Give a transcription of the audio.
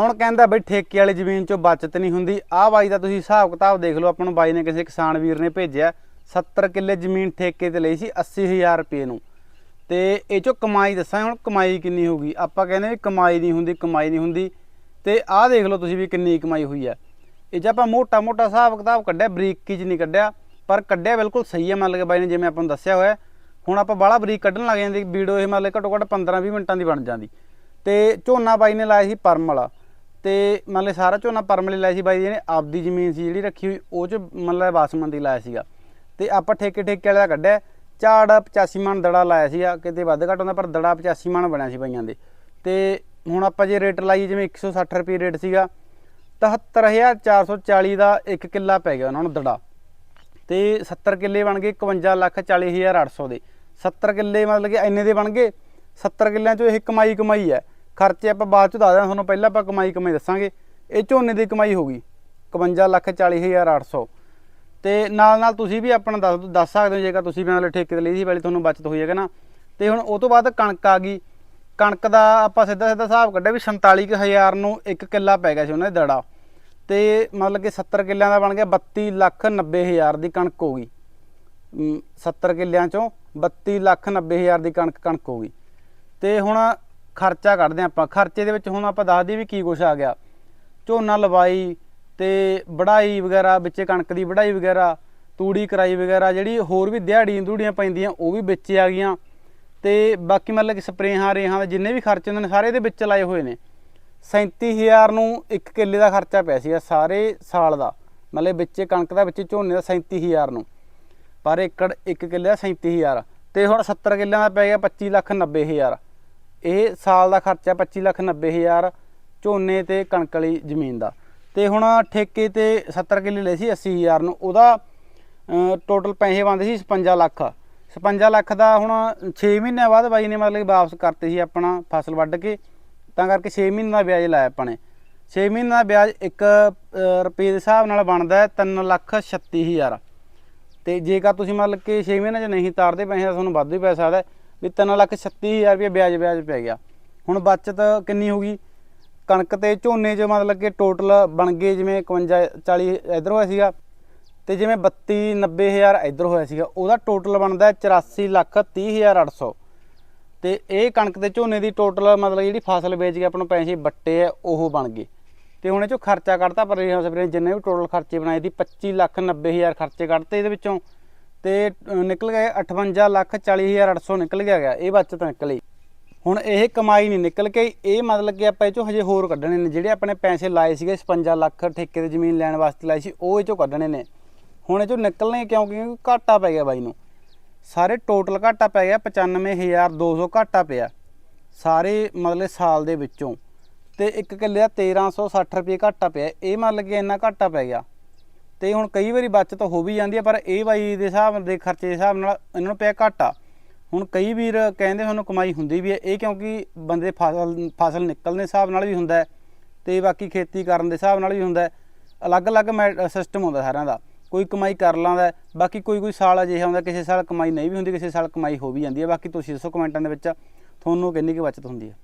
ਹੁਣ ਕਹਿੰਦਾ ਬਈ ਠੇਕੇ ਵਾਲੀ ਜ਼ਮੀਨ ਚੋਂ ਬਚਤ ਨਹੀਂ ਹੁੰਦੀ। ਆਹ ਬਾਈ ਦਾ ਤੁਸੀਂ ਹਿਸਾਬ ਕਿਤਾਬ ਦੇਖ ਲਓ, ਆਪਾਂ ਨੂੰ ਬਾਈ ਨੇ ਕਿਸੇ ਕਿਸਾਨ ਵੀਰ ਨੇ ਭੇਜਿਆ 70 ਕਿੱਲੇ ਜ਼ਮੀਨ ਠੇਕੇ ਤੇ ਲਈ ਸੀ 80000 ਰੁਪਏ ਨੂੰ। ਤੇ ਇਹ ਚੋਂ ਕਮਾਈ ਦੱਸਾਂ, ਹੁਣ ਕਮਾਈ ਕਿੰਨੀ ਹੋਊਗੀ ਆਪਾਂ ਕਹਿੰਦੇ ਵੀ ਕਮਾਈ ਨਹੀਂ ਹੁੰਦੀ, ਕਮਾਈ ਨਹੀਂ ਹੁੰਦੀ। ਤੇ ਆਹ ਦੇਖ ਲਓ ਤੁਸੀਂ ਵੀ ਕਿੰਨੀ ਕਮਾਈ ਹੋਈ ਆ। ਇਹ 'ਚ ਆਪਾਂ ਮੋਟਾ ਮੋਟਾ ਹਿਸਾਬ ਕਿਤਾਬ ਕੱਢਿਆ, ਬਰੀਕੀ 'ਚ ਨਹੀਂ ਕੱਢਿਆ, ਪਰ ਕੱਢਿਆ ਬਿਲਕੁਲ ਸਹੀ ਹੈ ਮੰਨ ਲਓ ਬਾਈ ਨੇ ਜਿਵੇਂ ਆਪਾਂ ਨੂੰ ਦੱਸਿਆ ਹੋਇਆ। ਹੁਣ ਆਪਾਂ ਬਾਹਲਾ ਬਰੀਕ ਕੱਢਣ ਲੱਗ ਜਾਂਦੇ, ਵੀਡੀਓ ਇਹ ਮੰਨ ਲਓ ਘੱਟੋ ਘੱਟ 15-20 ਮਿੰਟਾਂ ਦੀ ਬਣ ਜਾਂਦੀ। ਤੇ ਝੋਨਾ ਬਾਈ ਨੇ ਲਾਇਆ ਸੀ ਪਰਮ ਵਾਲਾ ਤੇ ਮੰਨ ਲਓ ਸਾਰਾ ਝੋਨਾ ਪਰਮਲੇ ਲਾਇਆ ਸੀ ਬਾਈ ਜੀ ਨੇ ਆਪਦੀ ਜ਼ਮੀਨ ਸੀ ਜਿਹੜੀ ਰੱਖੀ ਹੋਈ, ਉਹ 'ਚ ਮੰਨ ਲਓ ਬਾਸਮਤੀ ਲਾਇਆ ਸੀਗਾ। ਤੇ ਆਪਾਂ ਠੇਕੇ ਠੇਕੇ ਵਾਲਾ ਦਾ ਕੱਢਿਆ, ਝਾੜ 85 ਮਣ ਦੜਾ ਲਾਇਆ ਸੀਗਾ, ਕਿਤੇ ਵੱਧ ਘੱਟ ਹੁੰਦਾ, ਪਰ ਦੜਾ 85 ਮਣ ਬਣਿਆ ਸੀ ਬਾਈਆਂ ਦੇ। ਤੇ ਹੁਣ ਆਪਾਂ ਜੇ ਰੇਟ ਲਾਈਏ, ਜਿਵੇਂ 160 ਰੁਪਏ ਰੇਟ ਸੀਗਾ 77440 ਦਾ 1 ਕਿੱਲਾ ਪੈ ਗਿਆ ਉਹਨਾਂ ਨੂੰ ਦੜਾ। ਤੇ 70 ਕਿੱਲੇ ਬਣ ਗਏ 51 ਲੱਖ 40800 ਦੇ। 70 ਕਿੱਲੇ ਮਤਲਬ ਕਿ ਇੰਨੇ ਦੇ ਬਣ ਗਏ 70 ਕਿੱਲਿਆਂ ਚੋਂ ਇਹ ਕਮਾਈ ਕਮਾਈ ਹੈ। ਖਰਚੇ ਆਪਾਂ ਬਾਅਦ ਚ ਦੱਸ ਦਿਆਂ ਤੁਹਾਨੂੰ ਪਹਿਲਾਂ ਆਪਾਂ ਕਮਾਈ ਕਮਾਈ ਦੱਸਾਂਗੇ। ਇਹ ਝੋਨੇ ਦੀ ਕਮਾਈ ਹੋ ਗਈ 51 ਲੱਖ 40800 ਤੇ ਨਾਲ ਨਾਲ ਤੁਸੀਂ ਵੀ ਆਪਣਾ ਦੱਸ ਦੱਸ ਸਕਦੇ ਹੋ, ਜੇਕਰ ਤੁਸੀਂ ਵੀ ਨਾਲ ਠੇਕੇ ਤੇ ਲਈ ਸੀ, ਵਾਲੀ ਤੁਹਾਨੂੰ ਬਚਤ ਹੋਈ ਹੈਗਾ ਨਾ। ਤੇ ਹੁਣ ਉਹ ਤੋਂ ਬਾਅਦ ਕਣਕ ਆ ਗਈ। ਕਣਕ ਦਾ ਆਪਾਂ ਸਿੱਧਾ ਸਿੱਧਾ ਹਿਸਾਬ ਕੱਢਿਆ ਵੀ 47000 ਨੂੰ ਇੱਕ ਕਿੱਲਾ ਪੈ ਗਿਆ ਸੀ ਉਹਨਾਂ ਦੇ ਦੜਾ। ਤੇ ਮਤਲਬ ਕਿ 70 ਕਿੱਲਿਆਂ ਦਾ ਬਣ ਗਿਆ 32 ਲੱਖ 90 ਹਜ਼ਾਰ ਦੀ ਕਣਕ ਹੋ ਗਈ। ਅਮ 70 ਕਿੱਲਿਆਂ ਚੋਂ 32 ਲੱਖ 90 ਹਜ਼ਾਰ ਦੀ ਕਣਕ ਕਣਕ ਹੋ ਗਈ। ਤੇ ਹੁਣ ਖਰਚਾ ਕੱਢਦੇ ਹਾਂ ਆਪਾਂ। ਖਰਚੇ ਦੇ ਵਿੱਚ ਹੁਣ ਆਪਾਂ ਦੱਸ ਦਈਏ ਵੀ ਕੀ ਕੁਛ ਆ ਗਿਆ। ਝੋਨਾ ਲਵਾਈ ਤੇ ਵਢਾਈ ਵਗੈਰਾ, ਵਿੱਚੇ ਕਣਕ ਦੀ ਵਢਾਈ ਵਗੈਰਾ, ਤੂੜੀ ਕਰਾਈ ਵਗੈਰਾ, ਜਿਹੜੀ ਹੋਰ ਵੀ ਦਿਹਾੜੀ ਦੂੜੀਆਂ ਪੈਂਦੀਆਂ, ਉਹ ਵੀ ਵਿੱਚ ਆ ਗਈਆਂ। ਤੇ ਬਾਕੀ ਮਤਲਬ ਕਿ ਸਪਰੇਹਾਂ, ਰੇਹਾਂ ਦੇ ਜਿੰਨੇ ਵੀ ਖਰਚੇ ਹੁੰਦੇ ਨੇ, ਸਾਰੇ ਇਹਦੇ ਵਿੱਚ ਲਾਏ ਹੋਏ ਨੇ। 37000 ਨੂੰ ਇੱਕ ਕਿੱਲੇ ਦਾ ਖਰਚਾ ਪਿਆ ਸੀਗਾ ਸਾਰੇ ਸਾਲ ਦਾ। ਮਤਲਬ ਵਿੱਚੇ ਕਣਕ ਦਾ, ਵਿੱਚੇ ਝੋਨੇ ਦਾ 37000 ਨੂੰ। ਪਰ ਏਕੜ ਇੱਕ ਕਿੱਲੇ ਦਾ 37000 ਤੇ ਹੁਣ 70 ਕਿੱਲਿਆਂ ਦਾ ਪੈ ਗਿਆ 25 ਲੱਖ 90 ਹਜ਼ਾਰ। ਇਹ ਸਾਲ ਦਾ ਖਰਚਾ 25 ਲੱਖ 90 ਹਜ਼ਾਰ ਝੋਨੇ ਤੇ ਕਣਕ ਵਾਲੀ ਜ਼ਮੀਨ ਦਾ। ਤੇ ਹੁਣ ਠੇਕੇ ਤੇ 70 ਕਿੱਲੇ ਲਏ ਸੀ 80000 ਨੂੰ। ਉਹਦਾ ਟੋਟਲ ਪੈਸੇ ਬਣਦੇ ਸੀ 56 ਲੱਖ। 56 ਲੱਖ ਦਾ ਹੁਣ 6 ਮਹੀਨਿਆਂ ਬਾਅਦ ਬਾਈ ਨੇ ਮਤਲਬ ਕਿ ਵਾਪਸ ਕਰਤੇ ਸੀ ਆਪਣਾ ਫਸਲ ਵੱਢ ਕੇ। ਤਾਂ ਕਰਕੇ 6 ਮਹੀਨੇ ਦਾ ਵਿਆਜ ਲਾਇਆ ਆਪਾਂ ਨੇ। 6 ਮਹੀਨੇ ਦਾ ਵਿਆਜ 1 ਰੁਪਏ ਦੇ ਹਿਸਾਬ ਨਾਲ ਬਣਦਾ ਹੈ 3 ਲੱਖ 36000 ਤੇ ਜੇਕਰ ਤੁਸੀਂ ਮਤਲਬ ਕਿ 6 ਮਹੀਨੇ 'ਚ ਨਹੀਂ ਤਾਰਦੇ ਪੈਸੇ ਤਾਂ ਤੁਹਾਨੂੰ ਵੱਧ ਵੀ ਪੈ ਸਕਦਾ ਵੀ 3 ਲੱਖ 36000 ਰੁਪਏ ਵਿਆਜ ਵਿਆਜ ਪੈ ਗਿਆ। ਹੁਣ ਬਚਤ ਕਿੰਨੀ ਹੋਗੀ ਕਣਕ ਤੇ ਝੋਨੇ 'ਚ ਮਤਲਬ ਕਿ ਟੋਟਲ ਬਣ ਗਏ ਜਿਵੇਂ 51 40 ਇਧਰ ਹੋਇਆ ਸੀਗਾ ਤੇ ਜਿਵੇਂ 32 90000 ਇਧਰ ਹੋਇਆ ਸੀਗਾ, ਉਹਦਾ ਟੋਟਲ ਬਣਦਾ ਹੈ 84 ਲੱਖ 30800 ਤੇ ਇਹ ਕਣਕ ਤੇ ਝੋਨੇ ਦੀ ਟੋਟਲ ਮਤਲਬ ਜਿਹੜੀ ਫਸਲ ਵੇਚ ਕੇ ਆਪਾਂ ਨੂੰ ਪੈਸੇ ਵੱਟੇ ਆ, ਉਹ ਬਣ ਗਏ। ਤੇ ਹੁਣ ਇਹ ਚੋਂ ਖਰਚਾ ਕੱਢਤਾ ਪਰ ਇਹ ਸਪਰੇ ਜਿੰਨੇ ਵੀ ਟੋਟਲ ਖਰਚੇ ਬਣਾਏ ਸੀ 25 ਲੱਖ 90 ਹਜ਼ਾਰ ਖਰਚੇ ਕੱਢਤੇ ਇਹਦੇ ਵਿੱਚੋਂ। ਤੇ ਨਿਕਲ ਗਏ 58 ਲੱਖ 40 ਹਜ਼ਾਰ 800 ਨਿਕਲ ਗਿਆ ਗਿਆ, ਇਹ ਬਚਤ ਨਿਕਲੀ ਹੁਣ ਇਹ ਕਮਾਈ ਨਹੀਂ ਨਿਕਲ ਕੇ, ਇਹ ਮਤਲਬ ਕਿ ਆਪਾਂ ਇਹ ਚੋਂ ਹਜੇ ਹੋਰ ਕੱਢਣੇ ਨੇ, ਜਿਹੜੇ ਆਪਣੇ ਪੈਸੇ ਲਾਏ ਸੀਗੇ 56 ਲੱਖ ਠੇਕੇ ਤੇ ਜ਼ਮੀਨ ਲੈਣ ਵਾਸਤੇ ਲਾਏ ਸੀ, ਉਹ ਇਹ ਚੋਂ ਕੱਢਣੇ ਨੇ। ਹੁਣ ਇਹ ਚੋਂ ਨਿਕਲਣੇ ਕਿਉਂ, ਕਿਉਂਕਿ ਘਾਟਾ ਪੈ ਗਿਆ ਬਾਈ ਨੂੰ। ਸਾਰੇ ਟੋਟਲ ਘਾਟਾ ਪੈ ਗਿਆ 95200 ਘਾਟਾ ਪਿਆ, ਸਾਰੇ ਮਤਲਬ ਸਾਲ ਦੇ ਵਿੱਚੋਂ। ਤੇ ਇੱਕ ਕਿੱਲੇ ਦਾ 1360 ਰੁਪਏ ਘਾਟਾ ਪਿਆ, ਇਹ ਮਤਲਬ ਕਿ ਇੰਨਾ ਘਾਟਾ ਪੈ ਗਿਆ। ਤੇ ਹੁਣ ਕਈ ਵਾਰੀ ਬਚਤ ਹੋ ਵੀ ਜਾਂਦੀ ਹੈ ਪਰ ਇਹ ਬਾਈ ਦੇ ਹਿਸਾਬ ਦੇ ਖਰਚੇ ਦੇ ਹਿਸਾਬ ਨਾਲ ਇਹਨਾਂ ਨੂੰ ਪਿਆ ਘਾਟਾ ਹੁਣ ਕਈ ਵੀਰ ਕਹਿੰਦੇ ਸਾਨੂੰ ਕਮਾਈ ਹੁੰਦੀ ਵੀ ਹੈ ਇਹ ਕਿਉਂਕਿ ਬੰਦੇ ਫਸਲ ਫਸਲ ਨਿਕਲਣ ਦੇ ਹਿਸਾਬ ਨਾਲ ਵੀ ਹੁੰਦਾ ਹੈ ਤੇ ਬਾਕੀ ਖੇਤੀ ਕਰਨ ਦੇ ਹਿਸਾਬ ਨਾਲ ਵੀ ਹੁੰਦਾ ਹੈ। ਅਲੱਗ-ਅਲੱਗ ਸਿਸਟਮ ਹੁੰਦਾ ਸਾਰਿਆਂ ਦਾ। ਕੋਈ ਕਮਾਈ ਕਰ ਲਾਂਦਾ ਬਾਕੀ ਕੋਈ ਕੋਈ ਸਾਲ ਅਜਿਹਾ ਹੁੰਦਾ, ਕਿਸੇ ਸਾਲ ਕਮਾਈ ਨਹੀਂ ਵੀ ਹੁੰਦੀ, ਕਿਸੇ ਸਾਲ ਕਮਾਈ ਹੋ ਵੀ ਜਾਂਦੀ ਹੈ। ਬਾਕੀ ਤੁਸੀਂ ਦੱਸੋ ਕਮੈਂਟਾਂ ਦੇ ਵਿੱਚ, ਤੁਹਾਨੂੰ ਕਿੰਨੀ ਕੁ ਬਚਤ ਹੁੰਦੀ ਹੈ?